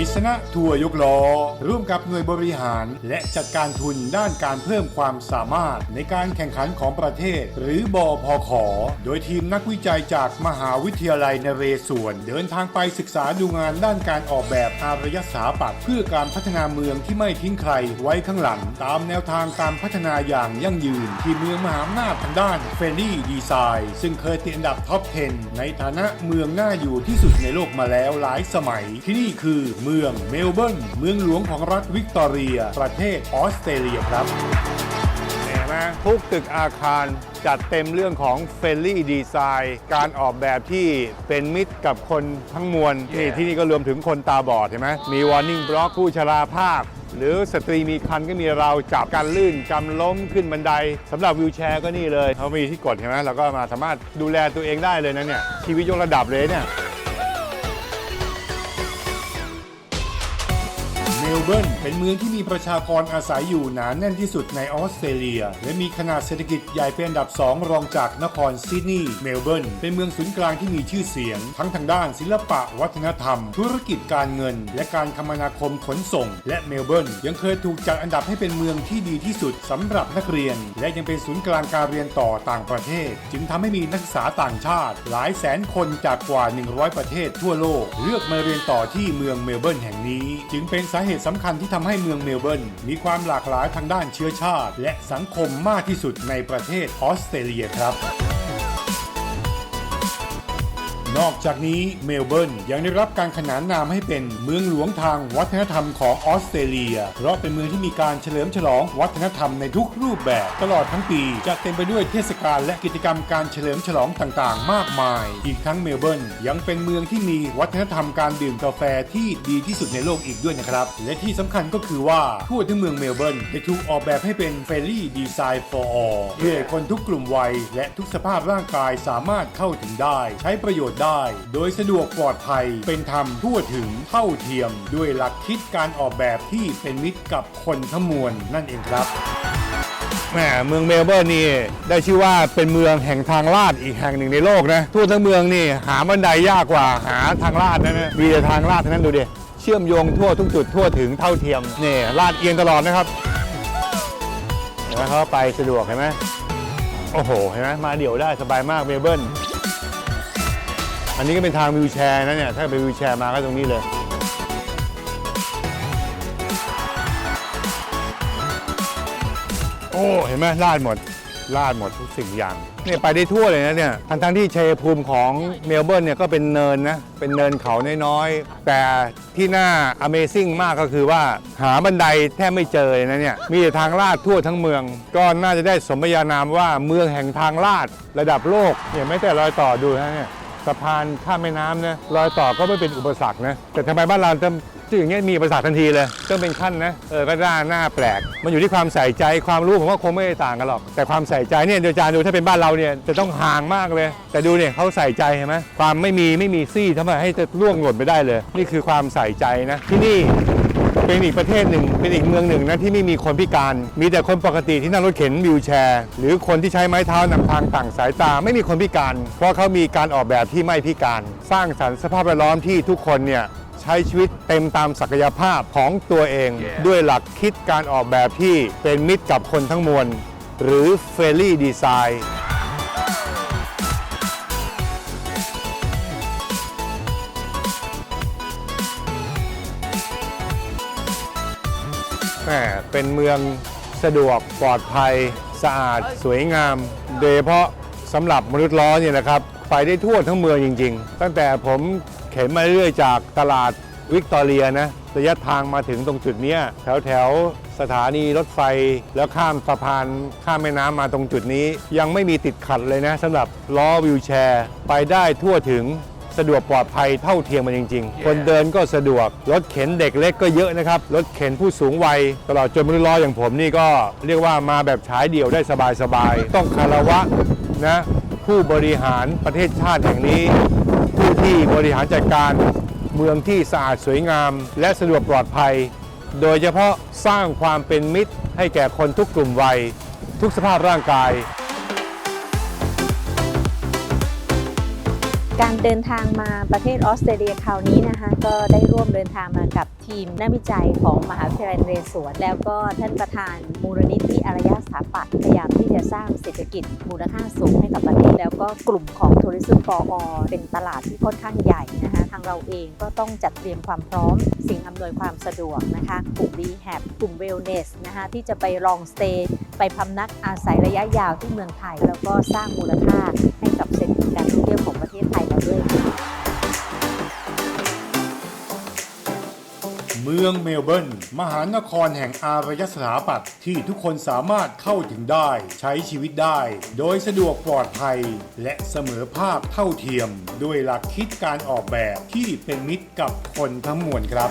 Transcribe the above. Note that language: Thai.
กิษณะทัวร์ยกล้อ ร่วมกับหน่วยบริหาร และจัดการทุนด้านการเพิ่มความสามารถในการแข่งขันของประเทศ หรือบอพขโดยทีมนักวิจัยจากมหาวิทยาลัยนเรศวร เดินทางไปศึกษาดูงานด้านการออกแบบอารยสถาปัตย์เพื่อการพัฒนาเมืองที่ไม่ทิ้งใครไว้ข้างหลัง ตามแนวทางการพัฒนาอย่างยั่งยืน ที่เมืองมหาอำนาจทางด้านเฟรนลี่ดีไซน์ซึ่งเคยติดอันดับท็อป 10 ในฐานะเมืองน่าอยู่ที่สุดในโลกมาแล้วหลายสมัย ที่นี่คือเมืองเมลเบิร์นเมืองหลวงของรัฐวิกตอเรีย ประเทศออสเตรเลียครับเห็นไหมทุกตึกอาคารจัดเต็มเรื่องของเฟรนลี่ดีไซน์การออกแบบที่เป็นมิตรกับคนทั้งมวลนี่ที่นี่ก็รวมถึงคนตาบอดเห็นไหมมีวอร์นิ่งบล็อกผู้ชราภาพ หรือสตรีมีคันก็มีเราวจับกันลื่นกำล้มขึ้นบันไดสำหรับวิวแชร์ก็นี่เลยเขามีที่กดเห็นไหมเราก็มาสามารถดูแลตัวเองได้เลยนะเนี่ยชีวิตยกระดับเลยเนี่ย มลเบิร์นเป็นเมืองที่มีประชากรอาศัยอยู่หนาแน่นที่สุดในออสเตรเลีย และมีขนาดเศรษฐกิจใหญ่เป็นอันดับ 2 รองจากนครซิดนีย์เมลเบิร์นเป็นเมืองศูนย์กลางที่มีชื่อเสียง ทั้งทางด้านศิลปะวัฒนธรรม ธุรกิจการเงิน และการคมนาคมขนส่ง และเมลเบิร์นยังเคยถูกจัดอันดับให้เป็นเมืองที่ดีที่สุดสำหรับนักเรียน และยังเป็นศูนย์กลางการเรียนต่อต่างประเทศ จึงทำให้มีนักศึกษาต่างชาติ หลายแสนคนจากกว่า 100 ประเทศทั่วโลก เลือกมาเรียนต่อที่เมืองเมลเบิร์นแห่งนี้ จึงเป็นสาเหตุสำคัญที่ทำให้เมืองเมลเบิร์นมีความหลากหลายทางด้านเชื้อชาติ และสังคมมากที่สุดในประเทศออสเตรเลียครับ นอกจากนี้เมลเบิร์นยังได้รับการขนานนามให้เป็นเมืองหลวงทางวัฒนธรรมของออสเตรเลีย เพราะเป็นเมืองที่มีการเฉลิมฉลองวัฒนธรรมในทุกรูปแบบ ตลอดทั้งปี จะเต็มไปด้วยเทศกาลและกิจกรรมการเฉลิมฉลองต่างๆ มากมาย อีกทั้งเมลเบิร์นยังเป็นเมืองที่มีวัฒนธรรมการดื่มกาแฟที่ดีที่สุดในโลกอีกด้วยนะครับ และที่สำคัญก็คือว่าทั่วทั้งเมืองเมลเบิร์นได้ถูกออกแบบให้เป็นเฟรนลี่ดีไซน์ for all เพื่อคนทุกกลุ่มวัย และทุกสภาพร่างกายสามารถเข้าถึงได้ ใช้ประโยชน์ได้ โดยสะดวกปลอดภัยเป็นธรรมทั่วถึงเท่าเทียม ด้วยหลักคิดการออกแบบที่เป็นมิตรกับคนทั้งมวลนั่นเองครับแหมเมืองเมลเบิร์นนี่ได้ชื่อว่าเป็นเมืองแห่งทางลาดอีกแห่งหนึ่งในโลกนะทั่วทั้งเมืองนี่หาบันไดยากกว่าหาทางลาดนะนะมีแต่ทางลาดเท่านั้นดูดิเชื่อมโยงทั่วทุกจุดทั่วถึงเท่าเทียมนี่ลาดเอียงตลอดนะครับเห็นไหมเขาไปสะดวกเห็นไหมโอ้โหเห็นไหมมาเดี่ยวได้สบายมากเมลเบิร์น อันนี้ก็เป็นทางวิวแชร์นะเนี่ยถ้าเป็นวิวแชร์มาก็ตรงนี้เลย โอ้เห็นไหมลาดหมดลาดหมดทุกสิ่งอย่างเนี่ยไปได้ทั่วเลยนะเนี่ยทั้งทั้งๆที่ชัยภูมิของเมลเบิร์นเนี่ยก็เป็นเนินนะ เป็นเนินเขาน้อยๆ แต่ที่น่า Amazing มากก็คือว่าหาบันไดแทบไม่เจอเลยนะเนี่ย มีแต่ทางลาดทั่วทั้งเมือง ก็น่าจะได้สมญานามว่าเมืองแห่งทางลาดระดับโลกเนี่ยไม่แต่รอยต่อดูนะเนี่ย สะพานข้ามแม่น้ำนะรอยต่อก็ไม่เป็นอุปสรรคนะแต่ทำไมบ้านเราจะจะอย่างเงี้ยมีอุปสรรคทันทีเลยต้องเป็นขั้นนะเออก็ด้าหน้าแปลก มันอยู่ที่ความใส่ใจความรู้ผมว่าคงไม่ได้ต่างกันหรอก แต่ความใส่ใจเนี่ยเดี๋ยวอาจารย์ดูถ้าเป็นบ้านเราเนี่ยจะต้องห่างมากเลย แต่ดูเนี่ยเขาใส่ใจเห็นไหมความไม่มีไม่มีซี่ทำไมให้จะล่วงหล่นไปได้เลย นี่คือความใส่ใจนะที่นี่ เป็นอีกประเทศหนึ่ง เป็นอีกเมืองหนึ่งนะที่ไม่มีคนพิการ มีแต่คนปกติที่นั่งรถเข็นวิวแชร์ หรือคนที่ใช้ไม้เท้านำทางต่างสายตาไม่มีคนพิการ เพราะเขามีการออกแบบที่ไม่พิการ สร้างสรรค์สภาพแวดล้อมที่ทุกคนเนี่ยใช้ชีวิตเต็มตามศักยภาพของตัวเองด้วยหลักคิดการออกแบบที่เป็นมิตรกับคนทั้งมวลหรือเฟรลี่ดีไซน์ แหมเป็นเมืองสะดวกปลอดภัย สะอาด สวยงาม โดยเฉพาะสำหรับมนุษย์ล้อเนี่ยนะครับ ไปได้ทั่วทั้งเมืองจริง ๆ ตั้งแต่ผมเข็นมาเรื่อยจากตลาดวิกตอเรียนะระยะทางมาถึงตรงจุดนี้แถวแถวสถานีรถไฟ แล้วข้ามสะพานข้ามแม่น้ำมาตรงจุดนี้ ยังไม่มีติดขัดเลยนะสำหรับล้อวิวแชร์ ไปได้ทั่วถึง สะดวกปลอดภัยเท่าเทียมกันจริง ๆ คนเดินก็สะดวก รถเข็นเด็กเล็กก็เยอะนะครับ รถเข็นผู้สูงวัยตลอดจนมนุษย์ล้ออย่างผมนี่ก็เรียกว่ามาแบบฉายเดี่ยวได้สบายๆต้องคารวะนะผู้บริหารประเทศชาติแห่งนี้ ผู้ที่บริหารจัดการเมืองที่สะอาดสวยงาม และสะดวกปลอดภัย โดยเฉพาะสร้างความเป็นมิตรให้แก่คนทุกกลุ่มวัย ทุกสภาพร่างกาย การเดินทางมาประเทศออสเตรเลียคราวนี้นะคะก็ได้ร่วมเดินทางมากับทีมนักวิจัยของมหาวิทยาลัยนเรศวรแล้วก็ท่านประธานมูลนิธิอารยสถาปัตย์พยายามที่จะสร้างเศรษฐกิจมูลค่าสูงให้กับประเทศแล้วก็กลุ่มของ Tourism for All เป็นตลาดที่ค่อนข้างใหญ่นะคะทางเราเองก็ต้องจัดเตรียมความพร้อม สิ่งอำนวยความสะดวกนะคะกลุ่ม Rehab กลุ่ม Wellness นะคะที่จะไปลองสเตย์ไปพำนักอาศัยระยะยาวที่เมืองไทย แล้วก็สร้างมูลค่าให้กับเศรษฐ องเมลเบิร์นมหานครแห่งอารยสถาปัตย์ที่ทุกคนสามารถเข้าถึงได้ ใช้ชีวิตได้ โดยสะดวกปลอดภัย และเสมอภาพเท่าเทียม ด้วยหลักคิดการออกแบบที่เป็นมิตรกับคนทั้งมวลครับ